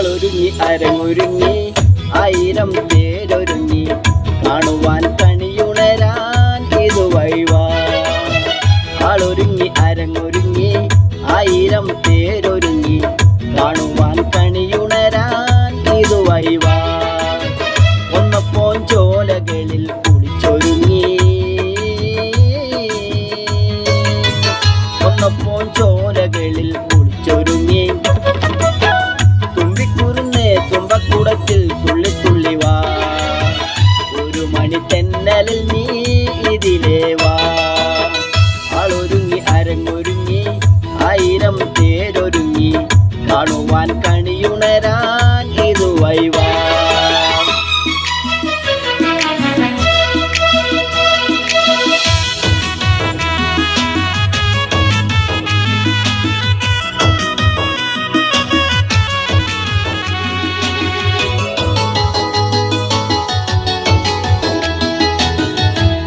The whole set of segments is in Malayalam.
അരങ്ങൊരുങ്ങി ആയിരം പേരൊരുങ്ങി. കാണുവാൻ കണിയുണരാൻ ഇത് വഴിവാ. ആളൊരുങ്ങി അരങ്ങൊരുങ്ങി ആയിരം പേരൊരുങ്ങി. കാണുവാൻ കണിയുണരാൻ ഇതുവൈ വാ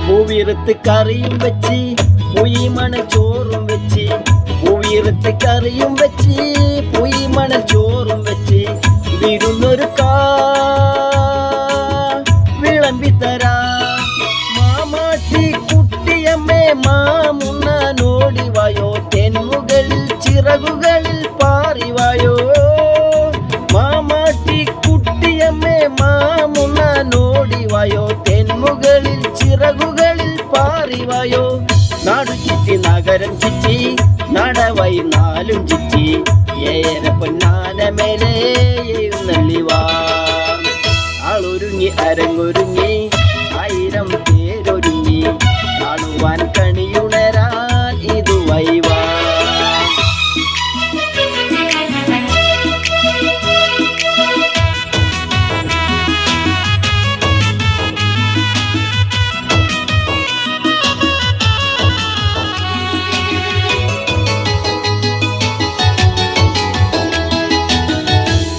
പൂവിറുത്ത് കറിയും വെച്ച് പുയിമണ ചോറും വെച്ച് പൂവിറുത്ത് കറിയും വെച്ച് പുയിമണ ചോറും വെച്ച് വിരുന്നൊരു കാ. വിളമ്പിത്തരാ മാമാട്ടി കുട്ടിയമ്മേ മാമുണ്ണനോടി വായോ. തെന്മുകളിൽ ചിറകുകളിൽ പാറിവായോ മാമാട്ടി കുട്ടിയമ്മേ മാമുണ്ണനോടി വായോ. തെന്മുകളിൽ ചിറകുകളിൽ പാറിവായോ നാടു ചുറ്റി നഗരം ചുറ്റി നടവൈ നാലും ചുറ്റി ഏറെ പൊന്നാന മേലേ ആളൊരുങ്ങി അരങ്ങൊരുങ്ങി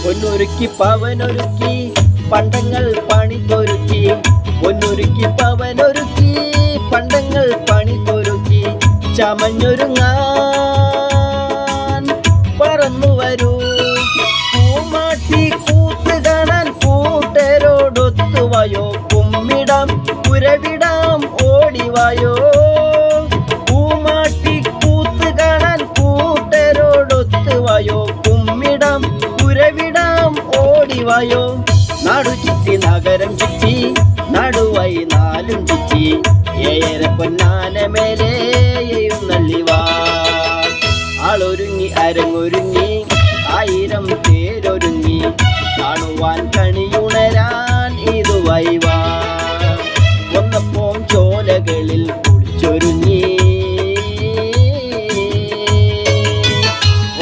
പൊന്നൊരുക്കി പവനൊരുക്കി പണ്ടങ്ങൾ പണിതൊരുക്കി. പൊന്നൊരുക്കി പവനൊരുക്കി പണ്ടങ്ങൾ പണിതൊരുക്കി. ചമഞ്ഞൊരുങ്ങാൻ ഓടിവായോ നാടു ചുറ്റി നഗരം ചുറ്റി നടുവായി നാലും ചുറ്റി. ഏറെ പൊന്നാന മേലെ എഴുന്നള്ളിവാ ആളൊരുങ്ങി അരങ്ങൊരുങ്ങി ആയിരം പേരൊരുങ്ങി. കാണുവാൻ കണിയുണരാൻ ഇതുവായി വാ ഒന്നപ്പോം ചോലകളിൽ കുളിച്ചൊരുങ്ങി.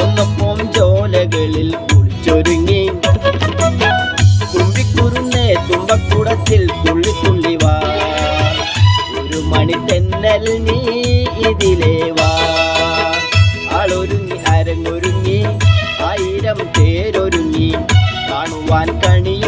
ഒന്നപ്പോം ചോലകളിൽ കുളിച്ചൊരുങ്ങി. തുമ്പക്കുടത്തിൽ തുള്ളി തുള്ളി വാ. ഒരു നീ ഇതിലേ വാ. അരങ്ങൊരുങ്ങി ആയിരം പേരൊരുങ്ങി. കാണുവാൻ കണിയുണരാൻ